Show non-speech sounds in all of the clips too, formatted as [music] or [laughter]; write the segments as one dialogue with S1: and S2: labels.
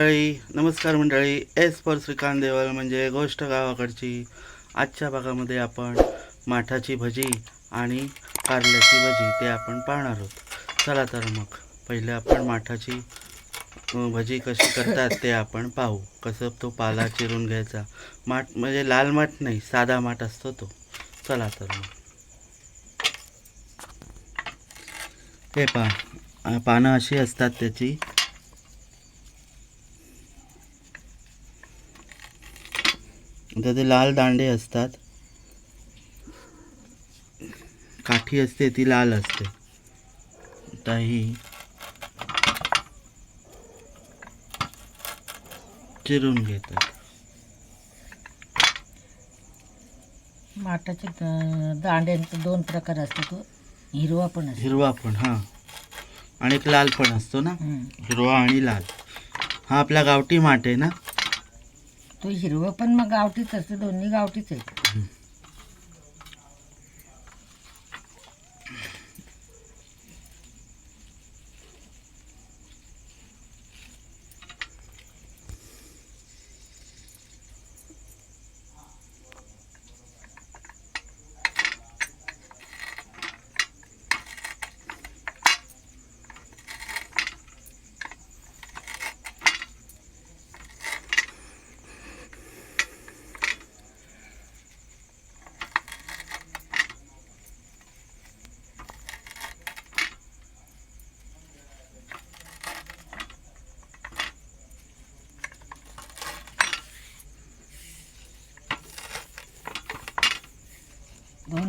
S1: मंडळी नमस्कार मंडळी. एस पर श्रीकांत देवल म्हणजे गोष्ट गावाकडची. आजच्या भागामध्ये आपण माठाची भजी आणि कारल्याची भजी ते आपण पाहणार आहोत. चला तर मग पहिले आपण माठाची भजी कशी करतात ते आपण पाहू. कसं तो पाला चिरून घ्यायचा. माठ म्हणजे लाल माठ नाही साधा माठ असतो तो. चला तर मग. हे पहा पानं अशी असतात त्याची. त्याचे लाल दांडे असतात. काठी असते ती लाल असते. आता ही चिरून घेतात.
S2: माठाचे दांड्यांचे दोन प्रकार असतो तो हिरवा पण असतो.
S1: हिरवा पण हां. आणि एक लाल पण असतो ना. हिरवा आणि लाल. हा आपला गावठी माठ आहे ना?
S2: तो हिरवं पण मग गावठीच असतो दोन्ही गावठीच आहे.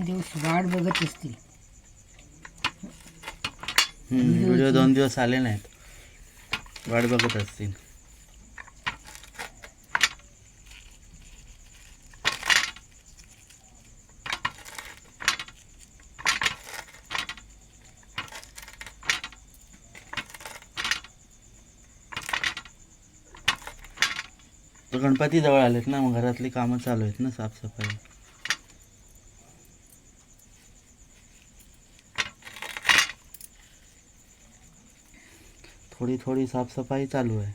S2: दोन दिवस वाट बघत असतील.
S1: व्हिडिओ दोन दिवस आले नाहीत. वाट बघत असतील. गणपती जवळ आलेत ना मग घरातली कामं चालू आहेत ना साफसफाई. थोडी थोडी साफसफाई चालू आहे.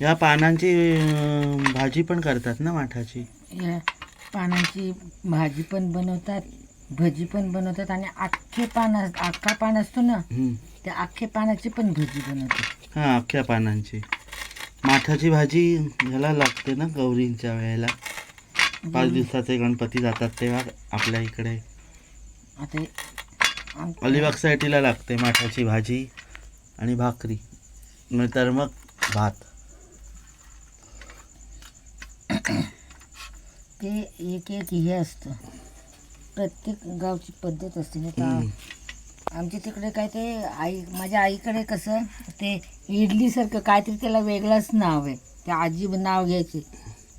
S1: या पानांची भाजी पण करतात ना माठाची?
S2: या पानांची भाजी पण बनवतात भजी पण बनवतात आणि अख्खे पान अख्खा पान असतो ना. त्या अख्खे पानाची पण भजी बनवतात.
S1: हा अख्ख्या पानांची. माठाची भाजी ह्याला लागते ना गौरींच्या वेळेला? पाच दिवसाचे गणपती जातात तेव्हा आपल्या इकडे.
S2: आता
S1: अलिबाग साईडला लागते माठाची भाजी आणि भाकरी. नंतर मग भात.
S2: ते एक एक हे असतं. प्रत्येक गावची पद्धत असते ना आमच्या तिकडे काय ते आई माझ्या आईकडे कसं ते इडलीसारखं काहीतरी त्याला वेगळंच नाव आहे. ते आजी नाव घ्यायचे.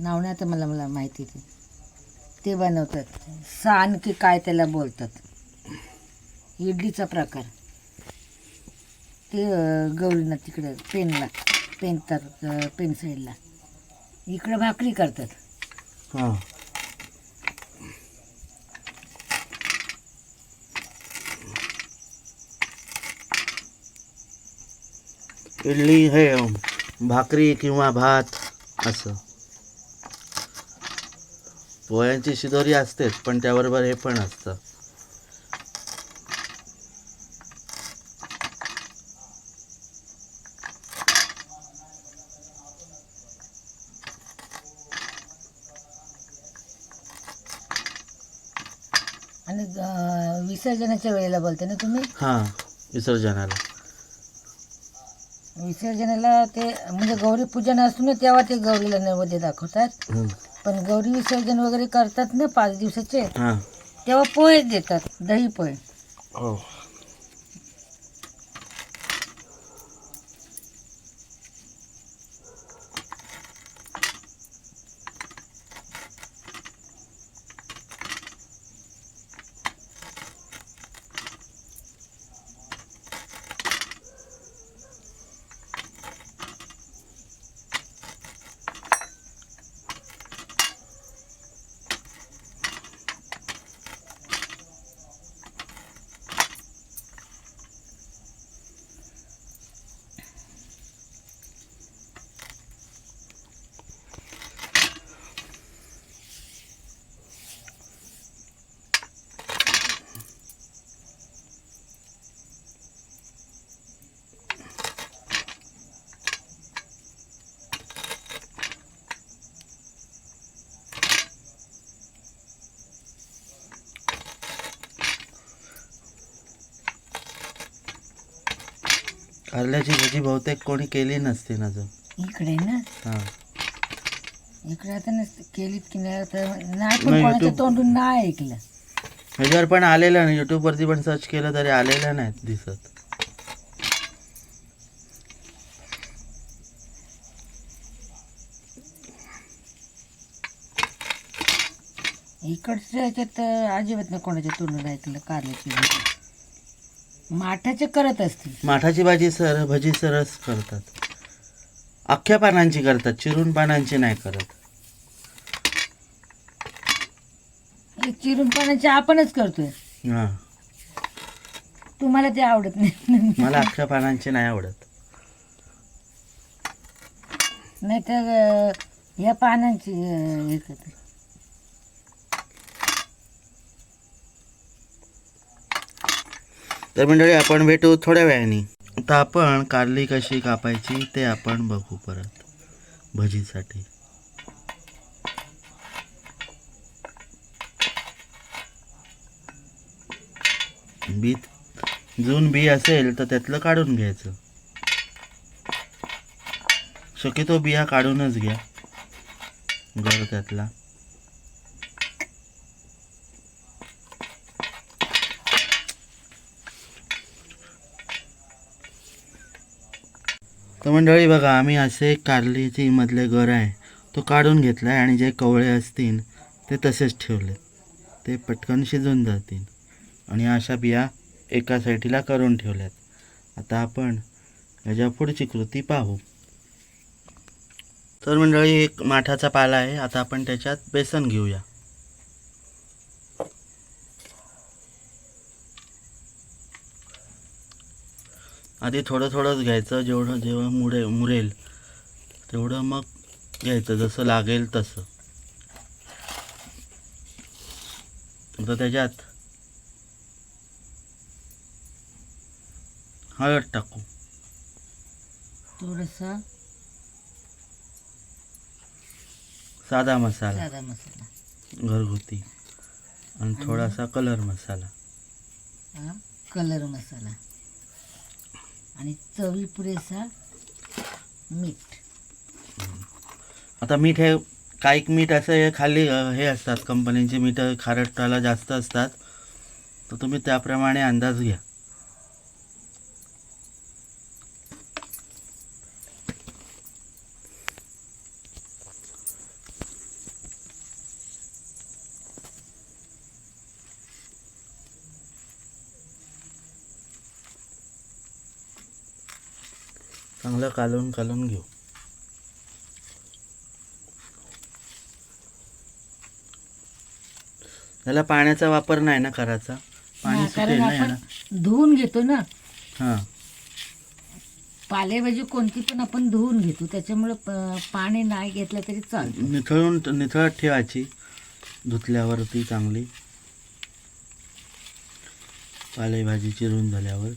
S2: नाव नाही मला मला माहिती ते. ते बनवतात. सान की काय त्याला बोलतात. इडलीचा प्रकार. ते अं, गौरीना तिकडे पेनला पेन तर पेन साईडला. इकडं भाकरी करतात.
S1: हां. इडली हे भाकरी किंवा भात असं. पोह्यांची शिदोरी असतेच पण त्याबरोबर हे पण असतं.
S2: आणि विसर्जनाच्या वेळेला बोलते ना तुम्ही?
S1: हां विसर्जनाला.
S2: विसर्जनाला ते म्हणजे गौरी पूजन असतो ना तेव्हा ते गौरीला नैवेद्य दाखवतात. पण गौरी विसर्जन वगैरे करतात ना पाच दिवसाचे
S1: हां.
S2: तेव्हा पोहे देतात दही पोहे.
S1: हो. कारल्याची भजी बहुतेक कोणी केली नसते ना अजून.
S2: इकडे ना?
S1: हां.
S2: इकडे आता नसते केलीत की नाही आता नाही पण
S1: नाही,
S2: कोणाच्या
S1: YouTube-
S2: तोंडून नाही ऐकलं.
S1: ह्याच्यावर पण आलेलं नाही. यूट्यूबवरती पण सर्च केलं तरी आलेलं नाहीत दिसत.
S2: इकडच्या ह्याच्यात अजिबात नाही कोणाच्या तोंडून ऐकलं कारल्याची भाजी माठाचे करत असतील.
S1: माठाची भाजी सर भजी सरस करतात. अख्ख्या पानांची करतात चिरून पानांची नाही करत.
S2: हे चिरून पाण्याचे आपणच करतोय.
S1: हां.
S2: तुम्हाला ते आवडत नाही.
S1: मला अख्ख्या पानांची नाही आवडत.
S2: नाही तर ह्या पानांची अं, हे करते.
S1: तर मंडळी आपण भेटू थोड्या वेळाने. आता आपण कारली कशी कापायची ते आपण बघू परत भजीसाठी. बी जून बी असेल तर त्यातलं काढून घ्यायचं. शक्यतो बिया काढूनच घ्या गर त्यातला. तर मंडळी बघा आम्ही असे कारलीची मधले घर आहे तो काढून घेतला आहे आणि जे कवळे असतील ते तसेच ठेवले ते पटकन शिजून जातील आणि अशा बिया एका साईटीला करून ठेवल्यात. आता आपण याच्या पुढची कृती पाहू. तर मंडळी एक माठाचा पाला आहे. आता आपण त्याच्यात बेसन घेऊया. आधी थोडं थोडंच घ्यायचं जेवढं जेव्हा मुरे मुरेल तेवढं मग घ्यायचं जसं लागेल तसं. आता त्याच्यात हळद टाकू.
S2: थोडंसं
S1: साधा मसाला.
S2: साधा मसाला.
S1: घरगुती. आणि थोडासा कलर मसाला.
S2: हा कलर मसाला. आणि चवी पुरेसा मीठ.
S1: आता मीठ हे काही मीठ असं हे खाली हे असतात कंपनीचे मीठ खारटाला जास्त असतात. तर तुम्ही त्याप्रमाणे अंदाज घ्या. कालून कालून घेऊ. त्याला पाण्याचा वापर नाही ना करायचा. पाणी
S2: हा,
S1: सुटेल
S2: कारण
S1: ना
S2: आपण
S1: यानं
S2: धुवून घेतो ना.
S1: हां.
S2: पालेभाजी कोणती पण आपण धुवून घेतो त्याच्यामुळे प- पाणी नाही घेतलं तरी चालतं.
S1: निथळून निथळत ठेवायची धुतल्यावरती चांगली. पालेभाजी चिरून झाल्यावर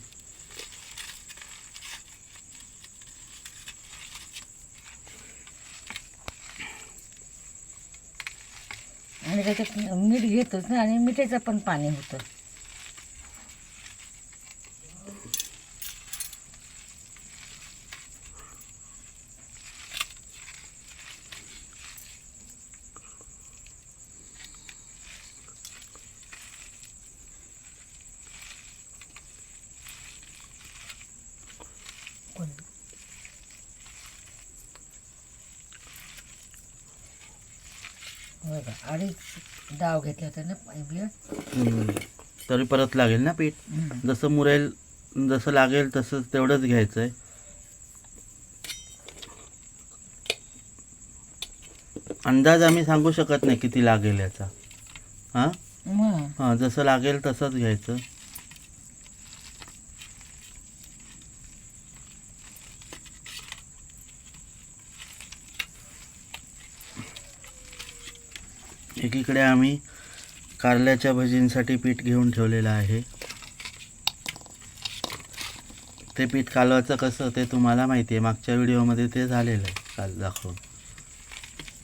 S2: आणि त्याच्यात मीठ घेतोच ना आणि मिठाचं पण पाणी होतं. बघा अडीच डाव घेतले होते ना बिया.
S1: तरी परत लागेल ना पीठ? जसं मुरेल जसं लागेल तसं तेवढंच घ्यायचं आहे अंदाज आम्ही सांगू शकत नाही किती लागेल याचा. हां? हां जसं लागेल तसंच घ्यायचं. एकीकडे आम्ही कारल्याच्या भजींसाठी पीठ घेऊन ठेवलेलं आहे. ते पीठ कालवाचं कसं ते तुम्हाला माहिती आहे मागच्या व्हिडिओमध्ये ते झालेलं आहे काल दाखवून.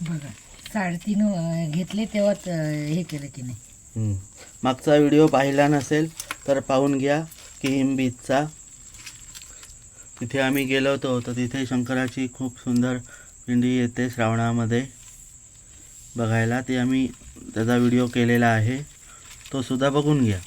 S2: बघा साडेतीन घेतले तेव्हा हे केलं की नाही
S1: हम्म. मागचा व्हिडिओ पाहिला नसेल तर पाहून घ्या किंबीजचा तिथे आम्ही गेलो होतो तर तिथे शंकराची खूप सुंदर पिंडी येते श्रावणामध्ये. बघायला ती आम्ही त्याचा व्हिडिओ केलेला आहे. तो सुद्धा बघून घ्या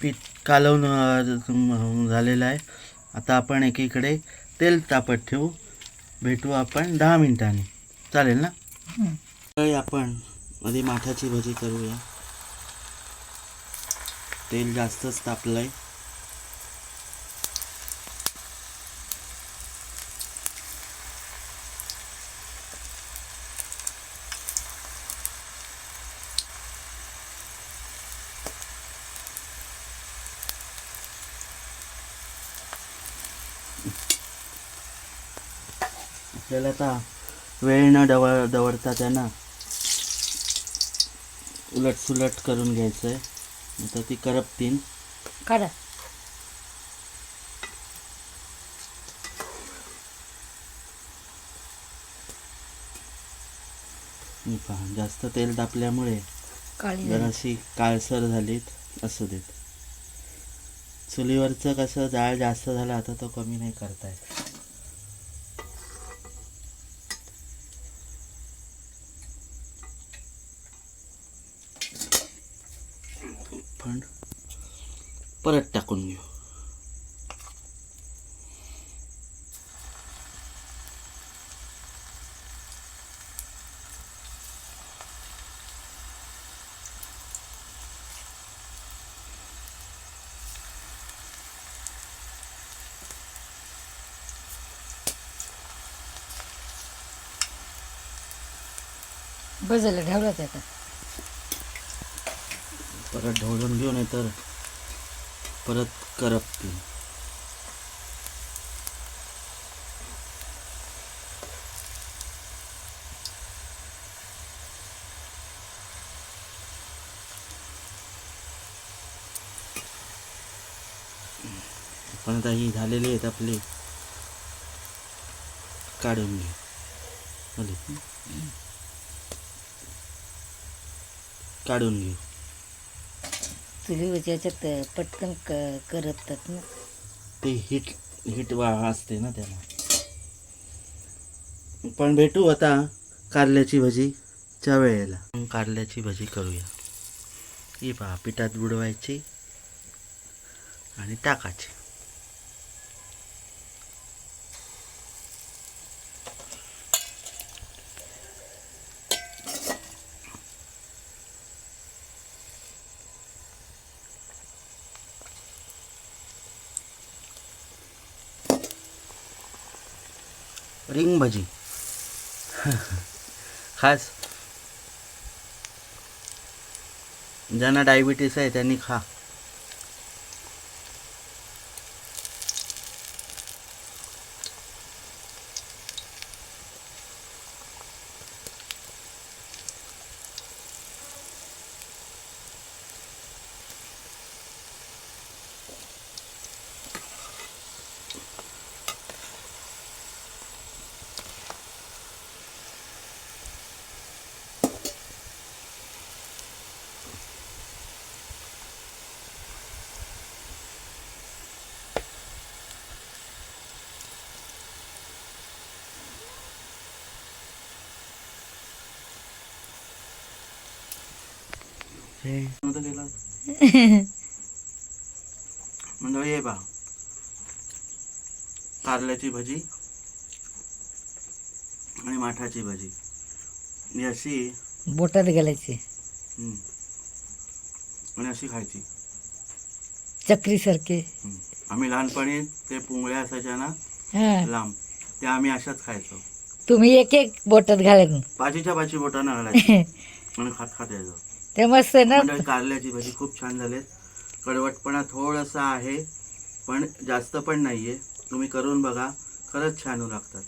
S1: पीठ कालवून झालेलं आहे. आता आपण एकीकडे तेल तापत ठेवू. भेटू आपण दहा मिनिटांनी. चालेल ना. काही आपण आधी माठाची भजी करूया. तेल जास्तच तापलं आहे आपल्याला आता वेळ न डवळ दवडता त्यांना उलट सुलट करून घ्यायचं आहे आता ती करपतीन
S2: काढा.
S1: पहा जास्त तेल तापल्यामुळे. जराशी काळसर झालीत असू देत. चुलीवरचं कसं जाळ जास्त झाला आता तो कमी नाही करताय पण परत टाकून घेऊ.
S2: बस झालं ठेवलं ते आता
S1: परत ढवळून घेऊ नाही तर परत करपतील. पण आता ही झालेली आहेत आपली. काढून घे. काढून घेऊ
S2: चुलीवरच्या याच्यात पटकन क करपतात ना.
S1: ते हिट हिट वा असते ना त्याला. पण भेटू आता कारल्याची भजीच्या वेळेला. मग कारल्याची भजी करूया. ही पहा पिठात बुडवायची आणि टाकायची. रिंग भजी खास. ज्यांना डायबिटीस आहे त्यांनी खा. [laughs] मंडळी हे पहा. कारल्याची भजी आणि माठाची भजी. अशी
S2: बोटात घालायचे.
S1: आणि अशी खायची.
S2: चक्रीसारखे.
S1: हम्म. आम्ही लहानपणी ते पुंगळ्या असायच्या ना
S2: हा.
S1: लांब. त्या आम्ही अशाच खायचो.
S2: तुम्ही एक एक बोटात घालायचं.
S1: पाचीच्या पाची बोटानं [laughs] घालायची. आणि खात खात यायचो.
S2: ते मस्त आहे ना?
S1: कारल्याची भजी खूप छान झालेत कडवटपणा थोडासा आहे पण जास्त पण नाही आहे तुम्ही करून बघा खरंच छान होऊ लागतात.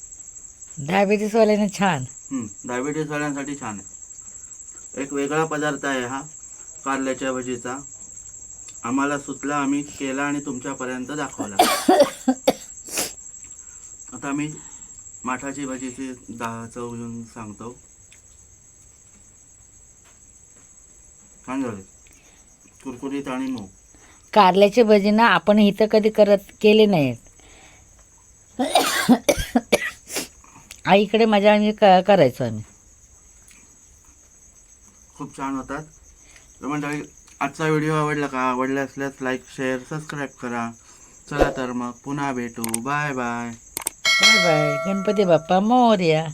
S2: डायबिटीसवाल्याने छान.
S1: डायबिटीजवाल्यांसाठी छान आहे. एक वेगळा पदार्थ आहे हा कारल्याच्या भजीचा. आम्हाला सुचला आम्ही केला आणि तुमच्यापर्यंत दाखवला. [coughs] आता मी माठाची भजीची दहा चव घेऊन सांगतो. छान झाले कुरकुरीत आणि मऊ
S2: कारल्याचे भजी ना आपण इथं कधी करत केले नाहीत आईकडे माझ्या आम्ही क- करायचो आम्ही.
S1: खूप छान होतात. तर मंडळी आजचा व्हिडिओ आवडला का? आवडला असल्यास लाईक शेअर सबस्क्राईब करा. चला तर मग पुन्हा भेटू. Bye bye
S2: bye bye Ganpati Bappa Morya.